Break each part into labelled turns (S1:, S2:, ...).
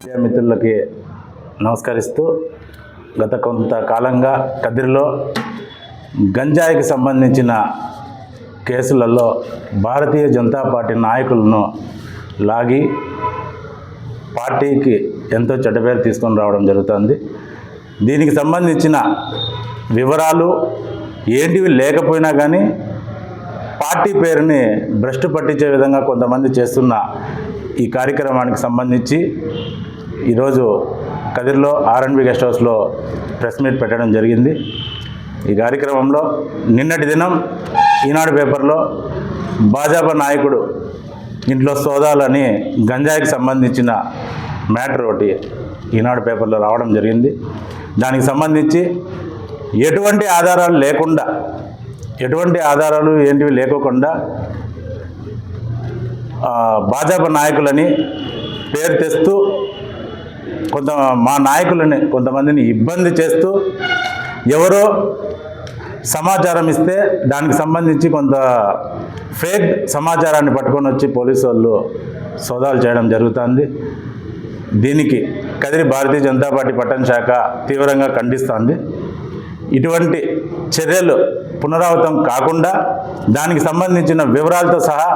S1: విద్యామిత్రులకి మిత్రులకి నమస్కరిస్తూ గత కొంతకాలంగా కదిరిలో గంజాయికి సంబంధించిన కేసులలో భారతీయ జనతా పార్టీ నాయకులను లాగి పార్టీకి ఎంతో చెడ్డపేరు తీసుకొని రావడం జరుగుతుంది. దీనికి సంబంధించిన వివరాలు ఏంటివి లేకపోయినా కానీ పార్టీ పేరుని భ్రష్టు పట్టించే విధంగా కొంతమంది చేస్తున్న ఈ కార్యక్రమానికి సంబంధించి ఈరోజు కదిర్లో ఆర్ఎన్బి గెస్ట్ హౌస్లో ప్రెస్ మీట్ పెట్టడం జరిగింది. ఈ కార్యక్రమంలో నిన్నటి దినం ఈనాడు పేపర్లో భాజపా నాయకుడు ఇంట్లో సోదాలని గంజాయికి సంబంధించిన మ్యాటర్ ఒకటి ఈనాడు పేపర్లో రావడం జరిగింది. దానికి సంబంధించి ఎటువంటి ఆధారాలు లేకుండా ఎటువంటి ఆధారాలు ఏంటివి లేకోకుండా భాజపా నాయకులని పేరు తెస్తూ కొంత మా నాయకులని కొంతమందిని ఇబ్బంది చేస్తూ ఎవరో సమాచారం ఇస్తే దానికి సంబంధించి కొంత ఫేక్ సమాచారాన్ని పట్టుకొని వచ్చి పోలీసు వాళ్ళు సోదాలు చేయడం జరుగుతుంది. దీనికి కదిరి భారతీయ జనతా పార్టీ పట్టణ శాఖ తీవ్రంగా ఖండిస్తోంది. ఇటువంటి చర్యలు పునరావృతం కాకుండా దానికి సంబంధించిన వివరాలతో సహా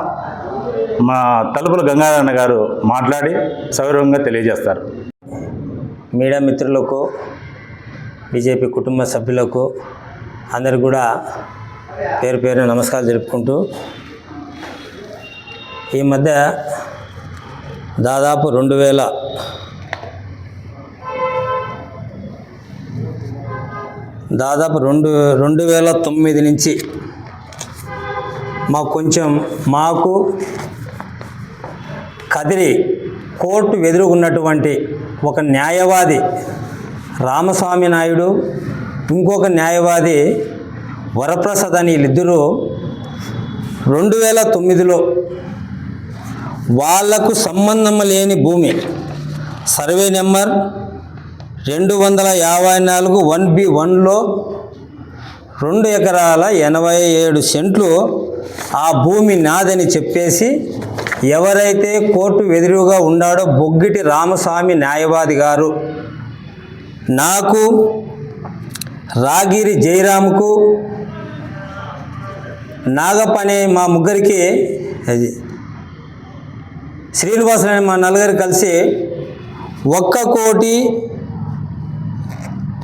S1: మా తలుపుల గంగారాయణ గారు మాట్లాడి సౌరవంగా తెలియజేస్తారు.
S2: మీడియా మిత్రులకు బీజేపీ కుటుంబ సభ్యులకు అందరు కూడా పేరు పేరు నమస్కారాలు తెలుపుకుంటూ ఈ మధ్య దాదాపు రెండు వేల దాదాపు రెండు రెండు వేల తొమ్మిది నుంచి మాకు కొంచెం మాకు కదిరి కోర్టు ఎదురుగున్నటువంటి ఒక న్యాయవాది రామస్వామి నాయుడు ఇంకొక న్యాయవాది వరప్రసాద్ అని వీళ్ళిద్దరూ రెండు వేల తొమ్మిదిలో వాళ్ళకు సంబంధం లేని భూమి సర్వే నెంబర్ రెండు వందల యాభై నాలుగు వన్ బి వన్లో రెండు ఎకరాల ఎనభై ఏడు సెంట్లు ఆ భూమి నాదని చెప్పేసి ఎవరైతే కోర్టు ఎదురుగా ఉన్నాడో బొగ్గిటి రామస్వామి న్యాయవాది గారు నాకు రాగిరి జయరాముకు నాగప్ప మా ముగ్గురికి అది శ్రీనివాసులు మా నలుగురు కలిసి ఒక్క కోటి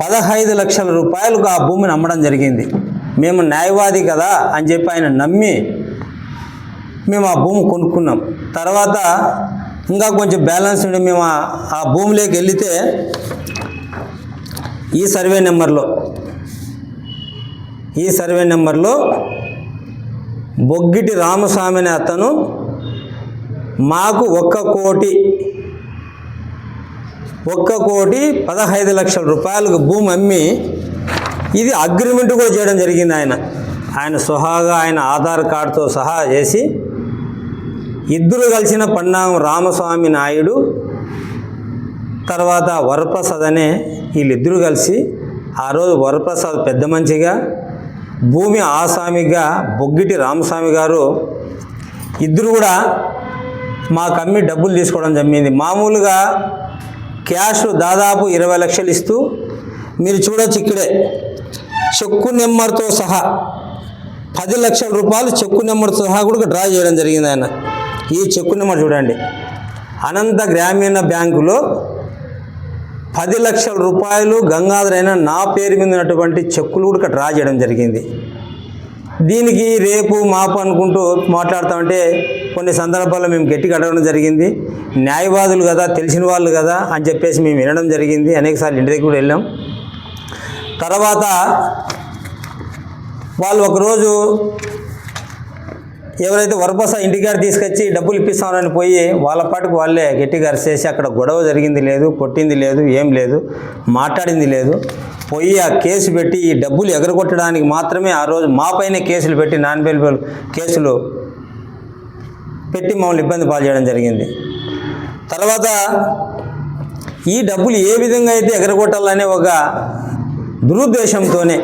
S2: పదహైదు లక్షల రూపాయలకు ఆ భూమిని అమ్మడం జరిగింది. మేము న్యాయవాది కదా అని చెప్పి ఆయన నమ్మి మేము ఆ భూమి కొనుక్కున్నాం. తర్వాత ఇంకా కొంచెం బ్యాలెన్స్ ఉండి మేము ఆ- భూమిలోకి వెళితే ఈ సర్వే నెంబర్లో ఈ సర్వే నెంబర్లో బొగ్గిటి రామస్వామి అనే అతను మాకు ఒక్క కోటి ఒక్క కోటి పదహైదు లక్షల రూపాయలకు భూమి అమ్మి ఇది అగ్రిమెంట్ కూడా చేయడం జరిగింది ఆయన. ఆయన సుహాగా ఆయన ఆధార్ కార్డుతో సహా చేసి ఇద్దరు కలిసిన పన్నాగం రామస్వామి నాయుడు తర్వాత వరప్రసాద్ అనే వీళ్ళిద్దరూ కలిసి ఆ రోజు వరప్రసాద్ పెద్ద మంచిగా భూమి ఆసామిగా బొగ్గిటి రామస్వామి గారు ఇద్దరు కూడా మా కమ్మి డబ్బులు తీసుకోవడం జరిగింది. మామూలుగా క్యాష్ దాదాపు ఇరవై లక్షలు ఇస్తూ మీరు చూడొచ్చు ఇక్కడే చెక్కు నెంబర్తో సహా పది లక్షల రూపాయలు చెక్కు నెంబర్తో సహా కూడా డ్రా చేయడం జరిగింది ఆయన. ఈ చెక్కు నెంబర్ చూడండి. అనంత గ్రామీణ బ్యాంకులో పది లక్షల రూపాయలు గంగాధరైన నా పేరు మీద ఉన్నటువంటి చెక్కులు కూడా డ్రా చేయడం జరిగింది. దీనికి రేపు మాపు అనుకుంటూ మాట్లాడుతామంటే కొన్ని సందర్భాల్లో మేము గట్టిగా అడగడం జరిగింది. న్యాయవాదులు కదా తెలిసిన వాళ్ళు కదా అని చెప్పేసి మేము వినడం జరిగింది. అనేకసార్లు ఇంటి దగ్గర కూడా వెళ్ళాం. తర్వాత వాళ్ళు ఒకరోజు ఎవరైతే వరపస ఇంటికారు తీసుకొచ్చి డబ్బులు ఇప్పిస్తామని పోయి వాళ్ళ పాటుకు వాళ్ళే గట్టిగా చేసి అక్కడ గొడవ జరిగింది లేదు కొట్టింది లేదు ఏం లేదు మాట్లాడింది లేదు. పోయి ఆ కేసు పెట్టి ఈ డబ్బులు ఎగరగొట్టడానికి మాత్రమే ఆ రోజు మాపైనే కేసులు పెట్టి నాన్ బెయిలబుల్ కేసులు పెట్టి మమ్మల్ని ఇబ్బంది పాలు చేయడం జరిగింది. తర్వాత ఈ డబ్బులు ఏ విధంగా అయితే ఎగరగొట్టాలనే ఒక దురుద్దేశంతోనే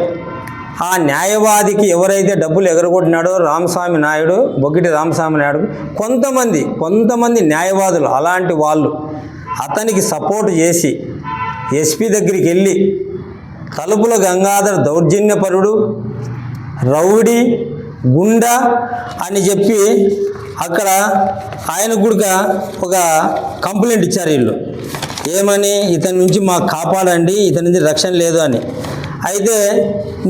S2: ఆ న్యాయవాదికి ఎవరైతే డబ్బులు ఎగరగొట్టినాడో రామస్వామి నాయుడు బొగ్గిటి రామస్వామి నాయుడు కొంతమంది కొంతమంది న్యాయవాదులు అలాంటి వాళ్ళు అతనికి సపోర్ట్ చేసి ఎస్పీ దగ్గరికి వెళ్ళి తలుపుల గంగాధర్ దౌర్జన్యపరుడు రౌడీ గుండా అని చెప్పి అక్కడ ఆయన కూడా ఒక కంప్లైంట్ ఇచ్చారు వీళ్ళు. ఏమని ఇతని నుంచి మాకు కాపాడండి ఇతని నుంచి రక్షణ లేదు అని. అయితే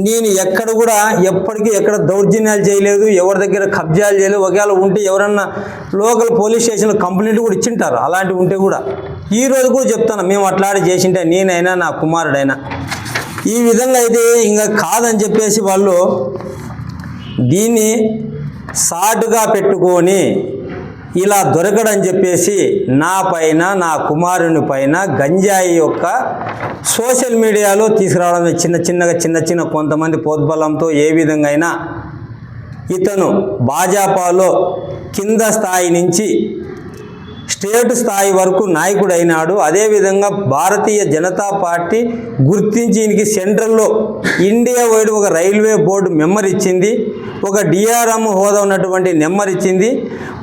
S2: నేను ఎక్కడ కూడా ఎప్పటికీ ఎక్కడ దౌర్జన్యాలు చేయలేదు ఎవరి దగ్గర కబ్జాలు చేయలేదు. ఒకవేళ ఉంటే ఎవరన్నా లోకల్ పోలీస్ స్టేషన్లో కంప్లైంట్ కూడా ఇచ్చింటారు అలాంటివి ఉంటే కూడా. ఈ రోజు కూడా చెప్తాను మేము అట్లాంటి చేసింటే నేనైనా నా కుమారుడైనా. ఈ విధంగా అయితే ఇంకా కాదని చెప్పేసి వాళ్ళు దీన్ని సాటుగా పెట్టుకొని ఇలా దొరకడని చెప్పేసి నా పైన నా కుమారుని పైన గంజాయి యొక్క సోషల్ మీడియాలో తీసుకురావడం చిన్న చిన్నగా చిన్న చిన్న కొంతమంది పోద్బలంతో ఏ విధంగా అయినా ఇతను భాజపాలో కింద స్థాయి నుంచి స్టేట్ స్థాయి వరకు నాయకుడైనాడు. అదేవిధంగా భారతీయ జనతా పార్టీ గుర్తించి ఈయనకి సెంట్రల్లో ఇండియా వైడ్ ఒక రైల్వే బోర్డు మెంబర్ ఇచ్చింది. ఒక డిఆర్ఎం హోదా ఉన్నటువంటి నెంబర్ ఇచ్చింది.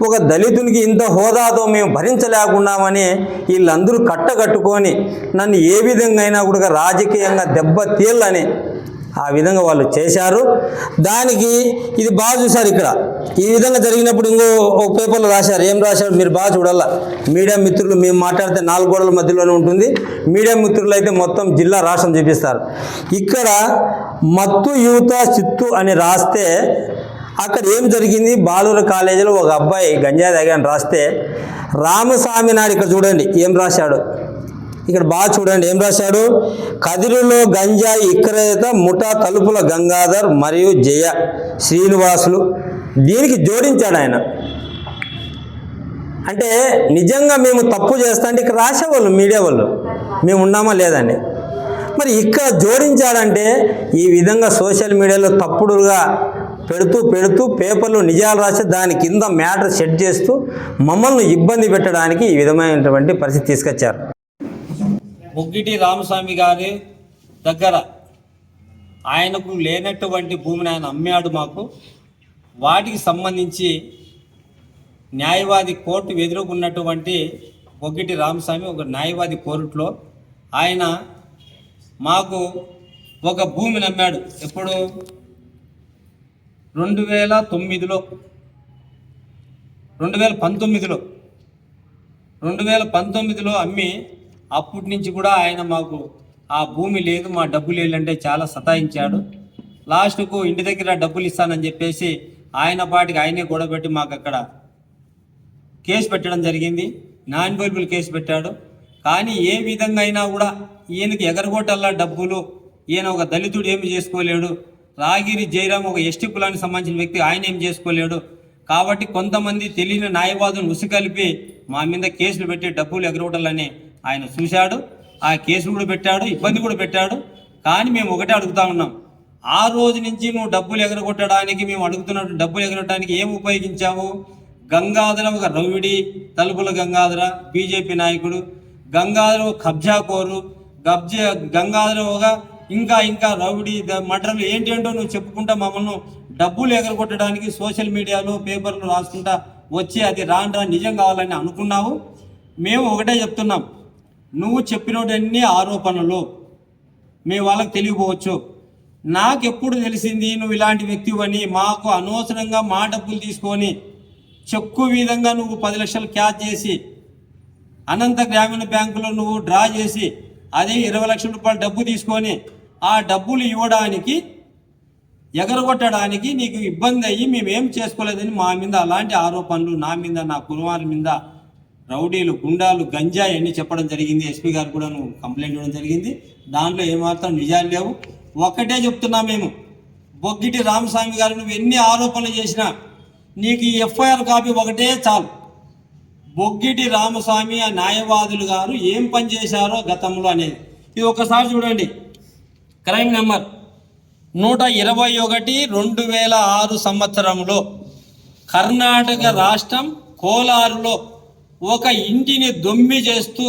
S2: ఒక దళితునికి ఇంత హోదాతో మేము భరించలేకున్నామని వీళ్ళందరూ కట్టకట్టుకొని నన్ను ఏ విధంగా అయినా కూడా రాజకీయంగా దెబ్బ తీయాలని ఆ విధంగా వాళ్ళు చేశారు. దానికి ఇది బాగా చూశారు ఇక్కడ. ఈ విధంగా జరిగినప్పుడు ఇంకో ఒక పేపర్లో రాశారు. ఏం రాశారు? మీరు బాగా చూడాలా. మీడియా మిత్రులు మేము మాట్లాడితే నాలుగు గోడల మధ్యలోనే ఉంటుంది. మీడియా మిత్రులు అయితే మొత్తం జిల్లా రాష్ట్రం చూపిస్తారు. ఇక్కడ మత్తు యువత చిత్తు అని రాస్తే అక్కడ ఏం జరిగింది? బాలూరు కాలేజీలో ఒక అబ్బాయి గంజాయి తాగాని రాస్తే రామస్వామి నాయుడు ఇక్కడ చూడండి ఏం రాశాడు? ఇక్కడ బాగా చూడండి ఏం రాశాడు? కదిరిలో గంజాయి ఇక్కరేత ముఠా తలుపుల గంగాధర్ మరియు జయ శ్రీనివాసులు. దీనికి జోడించాడు ఆయన. అంటే నిజంగా మేము తప్పు చేస్తా అంటే ఇక్కడ రాసేవాళ్ళు మీడియా వాళ్ళు. మేము ఉన్నామా లేదండి మరి ఇక్కడ జోడించాడంటే ఈ విధంగా సోషల్ మీడియాలో తప్పుడుగా పెడుతూ పెడుతూ పేపర్లు నిజాలు రాసి దాని కింద మ్యాటర్ సెట్ చేస్తూ మమ్మల్ని ఇబ్బంది పెట్టడానికి ఈ విధమైనటువంటి పరిస్థితి తీసుకొచ్చారు.
S3: బొగ్గిటి రామస్వామి గారి దగ్గర ఆయనకు లేనటువంటి భూమిని ఆయన అమ్మాడు మాకు. వాటికి సంబంధించి న్యాయవాది కోర్టు ఎదుర్కొన్నటువంటి బొగ్గిటి రామస్వామి ఒక న్యాయవాది కోర్టులో ఆయన మాకు ఒక భూమిని అమ్మాడు. ఎప్పుడు? రెండు వేల తొమ్మిదిలో. రెండు వేల పంతొమ్మిదిలో. రెండు వేల పంతొమ్మిదిలో అమ్మి అప్పటి నుంచి కూడా ఆయన మాకు ఆ భూమి లేదు మా డబ్బులు లేదంటే చాలా సతాయించాడు. లాస్ట్కు ఇంటి దగ్గర డబ్బులు ఇస్తానని చెప్పేసి ఆయన పాటికి ఆయనే గొడవపెట్టి మాకు అక్కడ కేసు పెట్టడం జరిగింది. నాన్ అవైలబుల్ కేసు పెట్టాడు. కానీ ఏ విధంగా అయినా కూడా ఈయనకి ఎగరగొట్టల్లా డబ్బులు ఈయన ఒక దళితుడు ఏమి చేసుకోలేడు. రాగిరి జయరాం ఒక ఎస్టీ కులానికి సంబంధించిన వ్యక్తి ఆయన ఏం చేసుకోలేడు. కాబట్టి కొంతమంది తెలియని న్యాయవాదులు ఉసికలిపి మా మీద కేసులు పెట్టి డబ్బులు ఎగరగొట్టాలని ఆయన చూశాడు ఆ కేసులు కూడా పెట్టాడు ఇబ్బంది కూడా పెట్టాడు. కానీ మేము ఒకటే అడుగుతా ఉన్నాం. ఆ రోజు నుంచి నువ్వు డబ్బులు ఎగరగొట్టడానికి మేము అడుగుతున్నట్టు డబ్బులు ఎగరగొట్టడానికి ఏం ఉపయోగించావు? గంగాధర ఒక రౌడి తలుపుల గంగాధర బీజేపీ నాయకుడు. గంగాధర కబ్జా కబ్జాకోరు కబ్జా గంగాధర ఒక ఇంకా ఇంకా రౌడీ మటర్లు ఏంటేంటో ఏంటో నువ్వు చెప్పుకుంటా మమ్మల్ని డబ్బులు ఎగరగొట్టడానికి సోషల్ మీడియాలో పేపర్లు రాసుకుంటా వచ్చి అది రాను రా నిజం కావాలని అనుకున్నావు. మేము ఒకటే చెప్తున్నాం. నువ్వు చెప్పినోటన్ని ఆరోపణలు. మీ వాళ్ళకి తెలియపోవచ్చు నాకెప్పుడు తెలిసింది నువ్వు ఇలాంటి వ్యక్తివని మాకు అనవసరంగా మా డబ్బులు తీసుకొని చెక్కు విధంగా నువ్వు పది లక్షలు క్యాచ్ చేసి అనంత గ్రామీణ బ్యాంకులో నువ్వు డ్రా చేసి అదే ఇరవై లక్షల రూపాయలు డబ్బు తీసుకొని ఆ డబ్బులు ఇవ్వడానికి ఎగరగొట్టడానికి నీకు ఇబ్బంది అయ్యి మేమేం చేసుకోలేదని మా మీద అలాంటి ఆరోపణలు నా మీద నా కుమారు మీద రౌడీలు గుండాలు గంజాయి అన్ని చెప్పడం జరిగింది. ఎస్పీ గారు కూడా నువ్వు కంప్లైంట్ ఇవ్వడం జరిగింది. దాంట్లో ఏమాత్రం నిజాలు లేవు. ఒక్కటే చెప్తున్నా మేము. బొగ్గిటి రామస్వామి గారు నువ్వు ఎన్ని ఆరోపణలు చేసినా నీకు ఈ ఎఫ్ఐఆర్ కాపీ ఒకటే చాలు. బొగ్గిటి రామస్వామి ఆ న్యాయవాదులు గారు ఏం పని చేశారో గతంలో అనేది. ఇది ఒకసారి చూడండి. క్రైమ్ నెంబర్ నూట ఇరవై ఒకటి రెండు వేల ఆరు సంవత్సరంలో కర్ణాటక రాష్ట్రం కోలారులో ఒక ఇంటిని దొమ్మి చేస్తూ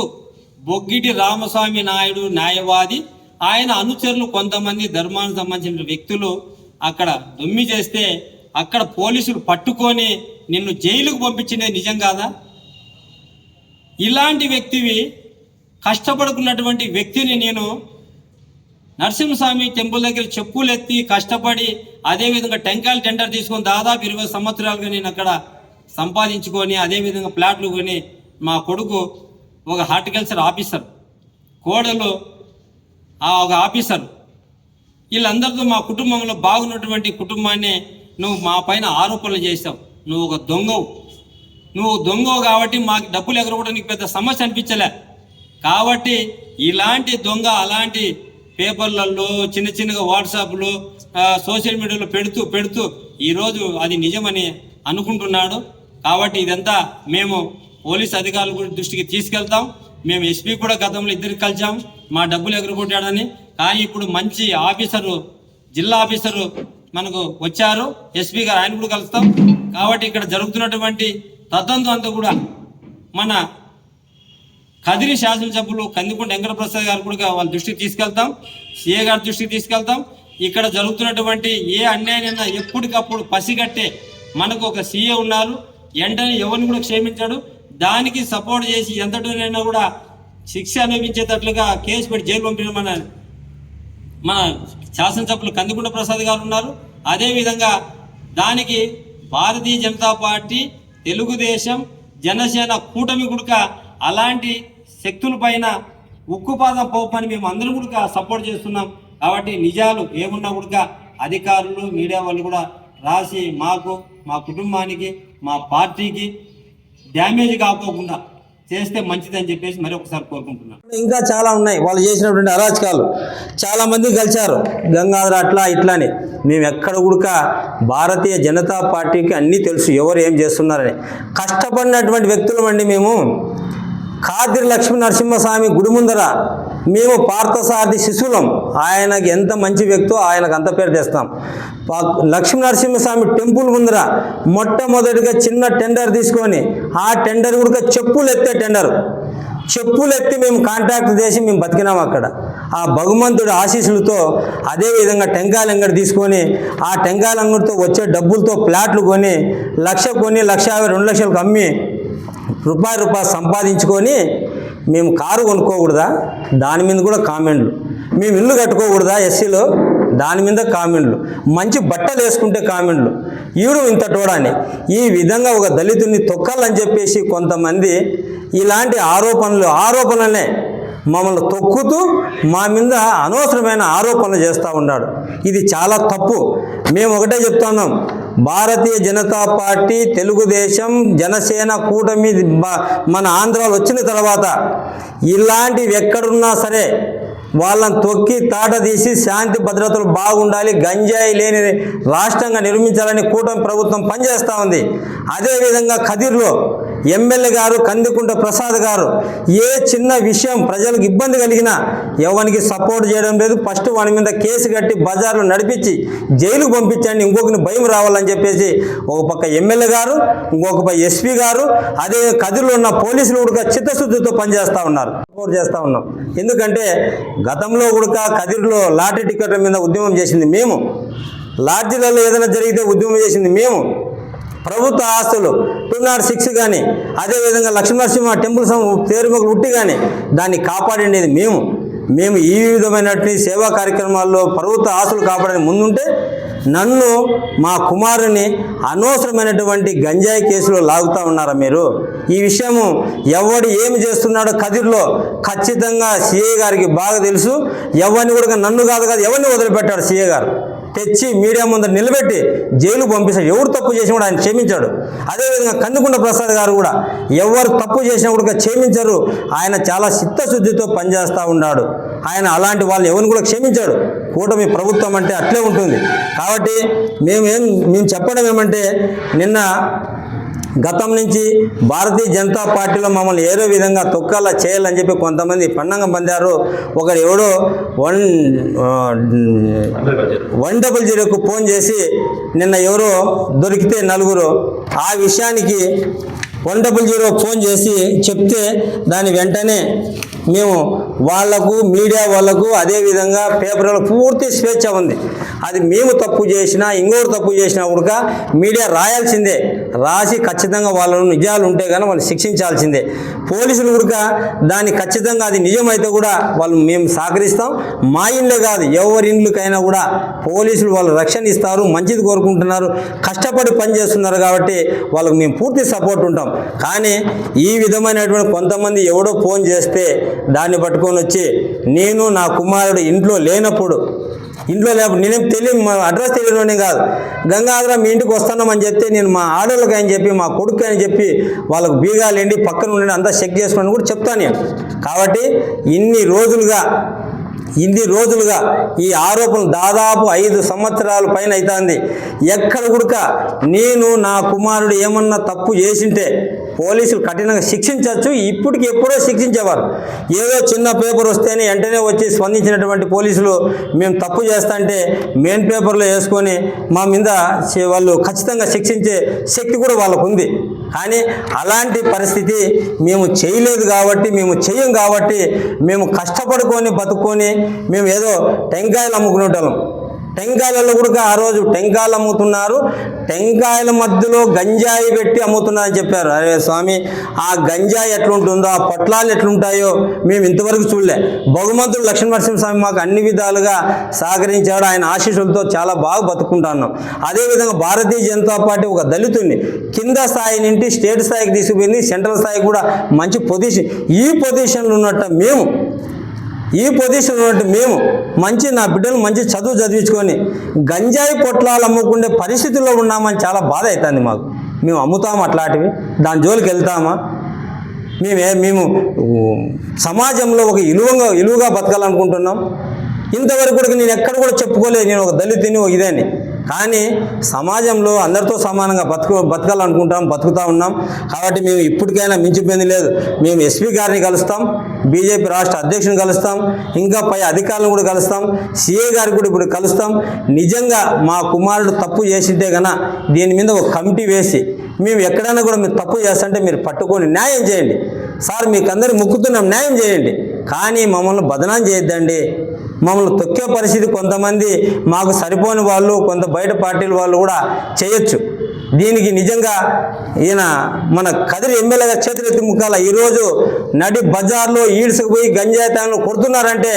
S3: బొగ్గిటి రామస్వామి నాయుడు న్యాయవాది ఆయన అనుచరులు కొంతమంది ధర్మానికి సంబంధించిన వ్యక్తులు అక్కడ దొమ్మి చేస్తే అక్కడ పోలీసులు పట్టుకొని నిన్ను జైలుకు పంపించినది నిజం కాదా? ఇలాంటి వ్యక్తివి కష్టపడుకున్నటువంటి వ్యక్తిని నేను నరసింహస్వామి టెంపుల్ దగ్గర చెప్పులు ఎత్తి కష్టపడి అదేవిధంగా టెంకాయలు టెండర్ తీసుకొని దాదాపు ఇరవై సంవత్సరాలుగా నేను అక్కడ సంపాదించుకొని అదేవిధంగా ప్లాట్లు కొని మా కొడుకు ఒక హార్టికల్చర్ ఆఫీసర్. కోడలు ఆ ఒక ఆఫీసర్. వీళ్ళందరితో మా కుటుంబంలో బాగున్నటువంటి కుటుంబాన్ని నువ్వు మా పైన ఆరోపణలు చేసావు నువ్వు ఒక దొంగవు. నువ్వు దొంగవు కాబట్టి మాకు డబ్బులు ఎగరకూడదు నీకు పెద్ద సమస్య అనిపించలే. కాబట్టి ఇలాంటి దొంగ అలాంటి పేపర్లలో చిన్న చిన్నగా వాట్సాప్లో సోషల్ మీడియాలో పెడుతూ పెడుతూ ఈరోజు అది నిజమని అనుకుంటున్నాడు. కాబట్టి ఇదంతా మేము పోలీస్ అధికారుల దృష్టికి తీసుకెళ్తాం. మేము ఎస్పీ కూడా గతంలో ఇద్దరికి కలిసాం. మా డబ్బులు ఎగరగొట్టాడని. కానీ ఇప్పుడు మంచి ఆఫీసరు జిల్లా ఆఫీసరు మనకు వచ్చారు. ఎస్పీ గారు ఆయన కూడా కలుస్తాం. కాబట్టి ఇక్కడ జరుగుతున్నటువంటి తతంతు అంతా కూడా మన కదిరి శాసనసభ్యులు కందికొండ వెంకటప్రసాద్ గారు కూడా వాళ్ళ దృష్టికి తీసుకెళ్తాం. సీఏ గారి దృష్టికి తీసుకెళ్తాం. ఇక్కడ జరుగుతున్నటువంటి ఏ అన్యాయమైనా ఎప్పటికప్పుడు పసిగట్టే మనకు ఒక సీఏ ఉన్నారు. వెంటనే ఎవరిని కూడా క్షమించాడు. దానికి సపోర్ట్ చేసి ఎంతటినైనా కూడా శిక్ష అనుభవించేటట్లుగా కేసు పెట్టి జైలు పంపిన మన మన శాసనసభ్యులు కందికొండ ప్రసాద్ గారు ఉన్నారు. అదేవిధంగా దానికి భారతీయ జనతా పార్టీ తెలుగుదేశం జనసేన కూటమి గుడక అలాంటి శక్తుల పైన ఉక్కుపాదం పోపని మేము అందరం కూడా సపోర్ట్ చేస్తున్నాం. కాబట్టి నిజాలు ఏమున్నా కూడా అధికారులు మీడియా వాళ్ళు కూడా రాసి మాకు మా కుటుంబానికి మా పార్టీకి డ్యామేజ్ కాకోకుండా చేస్తే మంచిదని చెప్పేసి మరి ఒకసారి కోరుకుంటున్నాను
S2: ఇంకా చాలా ఉన్నాయి. వాళ్ళు చేసినటువంటి అరాచకాలు. చాలా మంది కలిశారు గంగాధర అట్లా ఇట్లా అని. మేము ఎక్కడ ఉడక భారతీయ జనతా పార్టీకి అన్నీ తెలుసు. ఎవరు ఏం చేస్తున్నారని. కష్టపడినటువంటి వ్యక్తులం అండి మేము. కాదిరి లక్ష్మీ నరసింహస్వామి గుడి ముందర మేము పార్థసారథి శిశులం ఆయనకి ఎంత మంచి వ్యక్తో ఆయనకు అంత పేరు తెస్తాం. పా- లక్ష్మీ నరసింహస్వామి టెంపుల్ ముందర మొట్టమొదటిగా చిన్న టెండర్ తీసుకొని ఆ టెండర్ కూడా చెప్పులు ఎత్తే టెండర్. చెప్పులు ఎత్తి మేము కాంటాక్ట్ చేసి మేము బతికినాం అక్కడ. ఆ భగవంతుడి ఆశీస్సులతో అదే విధంగా టెంకాయల అంగడి తీసుకొని ఆ టెంకాయల అంగడితో వచ్చే డబ్బులతో ప్లాట్లు కొని లక్ష కొని లక్ష యాభై రెండు లక్షలకు అమ్మి రూపాయి రూపాయి సంపాదించుకొని మేము కారు కొనుక్కోకూడదా? దాని మీద కూడా కామెంట్లు. మేము ఇల్లు కట్టుకోకూడదా ఎస్సీలో? దాని మీద కామెంట్లు. మంచి బట్టలు వేసుకుంటే కామెంట్లు. ఈడు ఇంత చూడని ఈ విధంగా ఒక దళితుడిని తొక్కాలని చెప్పేసి కొంతమంది ఇలాంటి ఆరోపణలు ఆరోపణలనే మమ్మల్ని తొక్కుతూ మా మీద అనవసరమైన ఆరోపణలు చేస్తూ ఉన్నాడు. ఇది చాలా తప్పు. మేము ఒకటే చెప్తున్నాం. భారతీయ జనతా పార్టీ తెలుగుదేశం జనసేన కూటమి మన ఆంధ్రాలో వచ్చిన తర్వాత ఇలాంటివి ఎక్కడున్నా సరే వాళ్ళని తొక్కి తాట తీసి శాంతి భద్రతలు బాగుండాలి గంజాయి లేని రాష్ట్రంగా నిర్మించాలని కూటమి ప్రభుత్వం పనిచేస్తూ ఉంది. అదేవిధంగా కదిర్లో ఎమ్మెల్యే గారు కందికుంట ప్రసాద్ గారు ఏ చిన్న విషయం ప్రజలకు ఇబ్బంది కలిగినా ఎవరికి సపోర్ట్ చేయడం లేదు. ఫస్ట్ వాని మీద కేసు కట్టి బజార్లో నడిపించి జైలుకు పంపించండి. ఇంకొకరిని భయం రావాలని చెప్పేసి ఒక పక్క ఎమ్మెల్యే గారు ఇంకొక పక్క ఎస్పీ గారు అదే కదిలో ఉన్న పోలీసులు కూడా చిత్తశుద్ధితో పనిచేస్తూ ఉన్నారు. సపోర్ట్ చేస్తూ ఉన్నాం. ఎందుకంటే గతంలో కూడా కదిరిలో లాటరీ టికెట్ల మీద ఉద్యమం చేసింది మేము. లాడ్జీలలో ఏదైనా జరిగితే ఉద్యమం చేసింది మేము. ప్రభుత్వ ఆస్తులు టూ నాట్ సిక్స్ కానీ అదేవిధంగా లక్ష్మీనరసింహ టెంపుల్ సం పేరుమొకలు ఉట్టి కానీ దాన్ని కాపాడేది మేము. మేము ఈ విధమైనటువంటి సేవా కార్యక్రమాల్లో ప్రభుత్వ ఆస్తులు కాపాడని ముందుంటే నన్ను మా కుమారుని అనవసరమైనటువంటి గంజాయి కేసులో లాగుతా ఉన్నారా మీరు? ఈ విషయము ఎవడు ఏమి చేస్తున్నాడో కదిర్లో ఖచ్చితంగా సీఏ గారికి బాగా తెలుసు. ఎవరిని కూడా నన్ను కాదు కాదు ఎవరిని వదిలిపెట్టాడు సీఏ గారు? తెచ్చి మీడియా ముందర నిలబెట్టి జైలు పంపిస్తాడు ఎవరు తప్పు చేసినా కూడా ఆయన క్షమించాడు. అదేవిధంగా కందుకుంట ప్రసాద్ గారు కూడా ఎవరు తప్పు చేసినా కూడా క్షమించరు. ఆయన చాలా చిత్తశుద్ధితో పనిచేస్తూ ఉన్నాడు. ఆయన అలాంటి వాళ్ళు ఎవరిని కూడా క్షమించాడు. కూటమి ప్రభుత్వం అంటే అట్లే ఉంటుంది. కాబట్టి మేమేం మేము చెప్పడం ఏమంటే నిన్న గతం నుంచి భారతీయ జనతా పార్టీలో మమ్మల్ని ఏదో విధంగా తొక్కాలా చేయాలని చెప్పి కొంతమంది పండంగం పొందారు. ఒకడు ఎవడో వన్ వన్ డబుల్ జీరోకు ఫోన్ చేసి నిన్న ఎవరో దొరికితే నలుగురు. ఆ విషయానికి వన్ డబుల్ జీరో ఫోన్ చేసి చెప్తే దాని వెంటనే మేము వాళ్ళకు మీడియా వాళ్ళకు అదేవిధంగా పేపర్ పూర్తి స్వేచ్ఛ ఉంది. అది మేము తప్పు చేసినా ఇంకోరు తప్పు చేసినా కూడా మీడియా రాయాల్సిందే. రాసి ఖచ్చితంగా వాళ్ళను నిజాలు ఉంటే కానీ వాళ్ళు శిక్షించాల్సిందే. పోలీసులు కూడా దాన్ని ఖచ్చితంగా అది నిజమైతే కూడా వాళ్ళు మేము సహకరిస్తాం. మా ఇండ్లే కాదు ఎవరి ఇండ్లకైనా కూడా పోలీసులు వాళ్ళు రక్షణ ఇస్తారు మంచిది కోరుకుంటున్నారు కష్టపడి పనిచేస్తున్నారు కాబట్టి వాళ్ళకి మేము పూర్తి సపోర్ట్ ఉంటాం. కానీ ఈ విధమైనటువంటి కొంతమంది ఎవడో ఫోన్ చేస్తే దాన్ని పట్టుకొని వచ్చి నేను నా కుమారుడు ఇంట్లో లేనప్పుడు ఇంట్లో లేకపోతే నేనేం తెలియదు మా అడ్రస్ తెలియని కాదు. గంగాధర మీ ఇంటికి వస్తున్నామని చెప్తే నేను మా ఆడోళ్ళకి అని చెప్పి మా కొడుకు అని చెప్పి వాళ్ళకు బీగాలు ఎండి పక్కన ఉండి అంతా చెక్ చేసుకుని కూడా చెప్తాను నేను. కాబట్టి ఇన్ని రోజులుగా ఇన్ని రోజులుగా ఈ ఆరోపణలు దాదాపు ఐదు సంవత్సరాల పైన అవుతుంది ఎక్కడ కూడా నేను నా కుమారుడు ఏమన్నా తప్పు చేసింటే పోలీసులు కఠినంగా శిక్షించవచ్చు. ఇప్పటికి ఎప్పుడో శిక్షించేవారు. ఏదో చిన్న పేపర్ వస్తేనే వెంటనే వచ్చి స్పందించినటువంటి పోలీసులు మేము తప్పు చేస్తాంటే మెయిన్ పేపర్లో వేసుకొని మా మీద వాళ్ళు ఖచ్చితంగా శిక్షించే శక్తి కూడా వాళ్ళకు ఉంది కానీ అలాంటి పరిస్థితి మేము చేయలేదు కాబట్టి మేము చెయ్యం కాబట్టి మేము కష్టపడుకొని బతుకొని మేము ఏదో టెంకాయలు అమ్ముకునేటోళ్ళం. టెంకాయలలో కూడా ఆ రోజు టెంకాయలు అమ్ముతున్నారు. టెంకాయల మధ్యలో గంజాయి పెట్టి అమ్ముతున్నారని చెప్పారు. అరే స్వామి ఆ గంజాయి ఎట్లుంటుందో ఆ పొట్లాలు ఎట్లుంటాయో మేము ఇంతవరకు చూడలే. భగవంతుడు లక్ష్మీనరసింహ స్వామి మాకు అన్ని విధాలుగా సహకరించాడు. ఆయన ఆశీస్సులతో చాలా బాగా బతుకుంటున్నాం అదేవిధంగా భారతీయ జనతా పార్టీ ఒక దళితుడిని కింద స్థాయి నుండి స్టేట్ స్థాయికి తీసుకుపోయింది. సెంట్రల్ స్థాయికి కూడా మంచి పొజిషన్ ఈ పొజిషన్లో ఉన్నట్ట మేము ఈ పొజిషన్ ఉన్నట్టు మేము మంచి నా బిడ్డలు మంచి చదువు చదివించుకొని గంజాయి పొట్లాలు అమ్ముకునే పరిస్థితుల్లో ఉన్నామని చాలా బాధ అవుతుంది మాకు. మేము అమ్ముతాము అట్లాంటివి? దాని జోలికి వెళ్తామా? మేమే మేము సమాజంలో ఒక ఇలువగా ఇలువగా బతకాలనుకుంటున్నాం. ఇంతవరకు కూడా నేను ఎక్కడ కూడా చెప్పుకోలేదు. నేను ఒక దళితుని ఒక ఇదని. కానీ సమాజంలో అందరితో సమానంగా బతుకు బతకాలనుకుంటాం బతుకుతా ఉన్నాం. కాబట్టి మేము ఇప్పటికైనా మించిపోయింది లేదు. మేము ఎస్పీ గారిని కలుస్తాం బీజేపీ రాష్ట్ర అధ్యక్షుని కలుస్తాం ఇంకా పై అధికారులను కూడా కలుస్తాం సీఏ గారు కూడా ఇప్పుడు కలుస్తాం. నిజంగా మా కుమారుడు తప్పు చేసింటే గన దీని మీద ఒక కమిటీ వేసి మేము ఎక్కడైనా కూడా మీరు తప్పు చేస్తుంటే మీరు పట్టుకొని న్యాయం చేయండి. సార్ మీకు అందరూ ముక్కుతున్నాం న్యాయం చేయండి. కానీ మమ్మల్ని బదనాం చేయొద్దండి. మమ్మల్ని తొక్కే పరిస్థితి కొంతమంది మాకు సరిపోని వాళ్ళు కొంత బయట పార్టీల వాళ్ళు కూడా చేయొచ్చు. దీనికి నిజంగా ఈయన మన కదిరి ఎమ్మెల్యేగా చేతులెత్తి ముక్కాల. ఈరోజు నడి బజార్లో ఈడ్చుకుపోయి గంజాయి తాను కొడుతున్నారంటే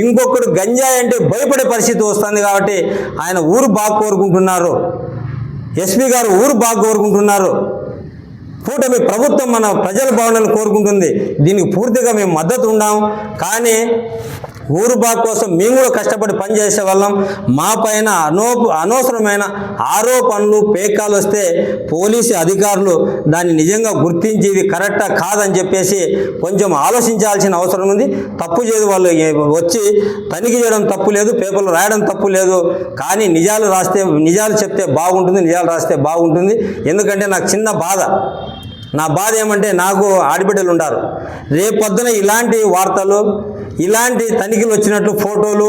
S2: ఇంకొకడు గంజాయి అంటే భయపడే పరిస్థితి వస్తుంది కాబట్టి ఆయన ఊరు బాగా కోరుకుంటున్నారు. ఎస్పీ గారు ఊరు బాగా కోరుకుంటున్నారు. కూటమి ప్రభుత్వం మన ప్రజల భావనలు కోరుకుంటుంది. దీనికి పూర్తిగా మేము మద్దతు ఉన్నాం కానీ ఊరు బాగు కోసం మేము కూడా కష్టపడి పనిచేసే వాళ్ళం. మా పైన అనో అనవసరమైన ఆరోపణలు పేకాలు వస్తే పోలీసు అధికారులు దాన్ని నిజంగా గుర్తించి ఇది కరెక్టా కాదని చెప్పేసి కొంచెం ఆలోచించాల్సిన అవసరం ఉంది. తప్పు చేయదు వాళ్ళు. వచ్చి తనిఖీ చేయడం తప్పు లేదు పేపర్లు రాయడం తప్పు లేదు. కానీ నిజాలు రాస్తే నిజాలు చెప్తే బాగుంటుంది నిజాలు రాస్తే బాగుంటుంది. ఎందుకంటే నాకు చిన్న బాధ. నా బాధ ఏమంటే నాకు ఆడబిడ్డలు ఉన్నారు రేపొద్దున ఇలాంటి వార్తలు ఇలాంటి తనిఖీలు వచ్చినట్లు ఫోటోలు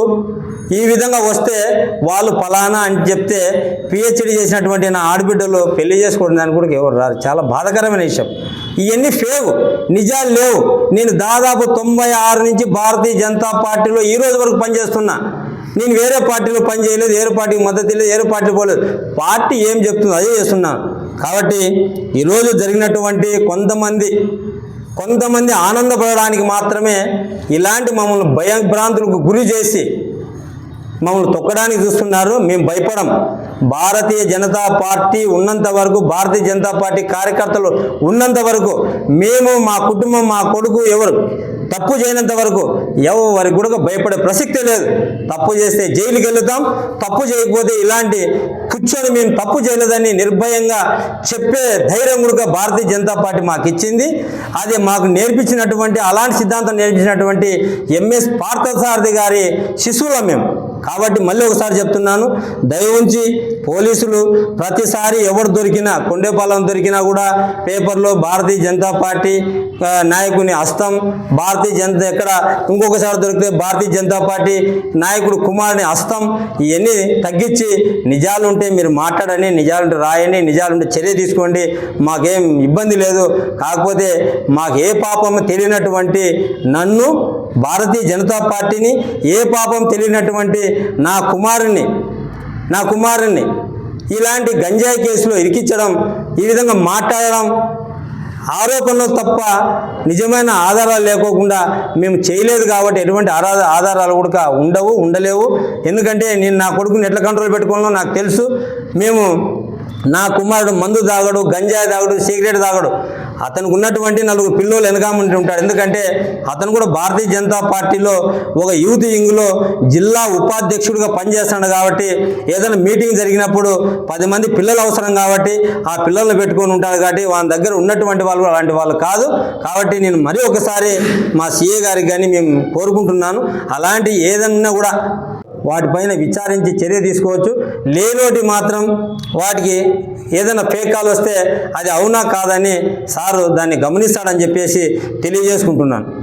S2: ఈ విధంగా వస్తే వాళ్ళు ఫలానా అని చెప్తే పిహెచ్డి చేసినటువంటి నా ఆడబిడ్డలు పెళ్ళి చేసుకోవడం దానికి కూడా ఎవరు రారు. చాలా బాధాకరమైన విషయం. ఇవన్నీ ఫేవ్ నిజాలు లేవు. నేను దాదాపు తొంభై ఆరు నుంచి భారతీయ జనతా పార్టీలో ఈ రోజు వరకు పనిచేస్తున్నా. నేను వేరే పార్టీలో పని చేయలేదు వేరే పార్టీకి మద్దతు లేదు వేరే పార్టీ పోలేదు. పార్టీ ఏం చెప్తుందో అదే చేస్తున్నాను కాబట్టి ఈరోజు జరిగినటువంటి కొంతమంది కొంతమంది ఆనందపడడానికి మాత్రమే ఇలాంటి మమ్మల్ని భయభ్రాంతులకు గురి చేసి మమ్మల్ని తొక్కడానికి చూస్తున్నారు. మేము భయపడం. భారతీయ జనతా పార్టీ ఉన్నంత వరకు భారతీయ జనతా పార్టీ కార్యకర్తలు ఉన్నంత వరకు మేము మా కుటుంబం మా కొడుకు ఎవరు తప్పు చేయనంత వరకు ఎవరికి కూడా భయపడే ప్రసక్తే లేదు. తప్పు చేస్తే జైలుకి వెళ్తాం. తప్పు చేయకపోతే ఇలాంటి కూర్చొని మేము తప్పు చేయలేదని నిర్భయంగా చెప్పే ధైర్యం కూడా భారతీయ జనతా పార్టీ మాకు ఇచ్చింది అది మాకు నేర్పించినటువంటి అలాంటి సిద్ధాంతం నేర్పించినటువంటి ఎంఎస్ పార్థసారథి గారి శిశువులం మేము. కాబట్టి మళ్ళీ ఒకసారి చెప్తున్నాను దయ ఉంచి పోలీసులు ప్రతిసారి ఎవరు దొరికినా కొండేపాలెం దొరికినా కూడా పేపర్లో భారతీయ జనతా పార్టీ నాయకుని హస్తం భారతీయ జనతా ఎక్కడ ఇంకొకసారి దొరికితే భారతీయ జనతా పార్టీ నాయకుడు కుమారుని హస్తం ఇవన్నీ తగ్గించి నిజాలుంటే మీరు మాట్లాడని నిజాలుంటే రాయండి నిజాలుంటే చర్య తీసుకోండి మాకేం ఇబ్బంది లేదు. కాకపోతే మాకు ఏ పాపం తెలియనటువంటి నన్ను భారతీయ జనతా పార్టీని ఏ పాపం తెలియనటువంటి నా కుమారుణ్ణి నా కుమారుణ్ణి ఇలాంటి గంజాయి కేసులో ఇరికించడం ఈ విధంగా మాట్లాడడం ఆరోపణలు తప్ప నిజమైన ఆధారాలు లేకోకుండా మేము చేయలేదు కాబట్టి ఎటువంటి ఆధారాలు కూడా ఉండవు ఉండలేవు. ఎందుకంటే నేను నా కొడుకుని ఎట్లా కంట్రోల్ పెట్టుకోవాలో నాకు తెలుసు. మేము నా కుమారుడు మందు తాగడు గంజాయి తాగడు సిగరెట్ తాగడు. అతనికి ఉన్నటువంటి నలుగురు పిల్లలు వెనకామంటి ఉంటాడు ఎందుకంటే అతను కూడా భారతీయ జనతా పార్టీలో ఒక యూత్ వింగ్లో జిల్లా ఉపాధ్యక్షుడిగా పనిచేస్తున్నాడు కాబట్టి ఏదైనా మీటింగ్ జరిగినప్పుడు పది మంది పిల్లలు అవసరం కాబట్టి ఆ పిల్లల్ని పెట్టుకొని ఉంటాడు కాబట్టి వాళ్ళ దగ్గర ఉన్నటువంటి వాళ్ళు అలాంటి వాళ్ళు కాదు. కాబట్టి నేను మరీ ఒకసారి మా సీఏ గారికి కానీ మేము కోరుకుంటున్నాను. అలాంటి ఏదన్నా కూడా వాటిపైన విచారించి చర్య తీసుకోవచ్చు. లేనోటి మాత్రం వాటికి ఏదైనా ఫేక్ కాల్ వస్తే అది అవునా కాదని సారు దాన్ని గమనిస్తాడని చెప్పేసి తెలియజేసుకుంటున్నాను.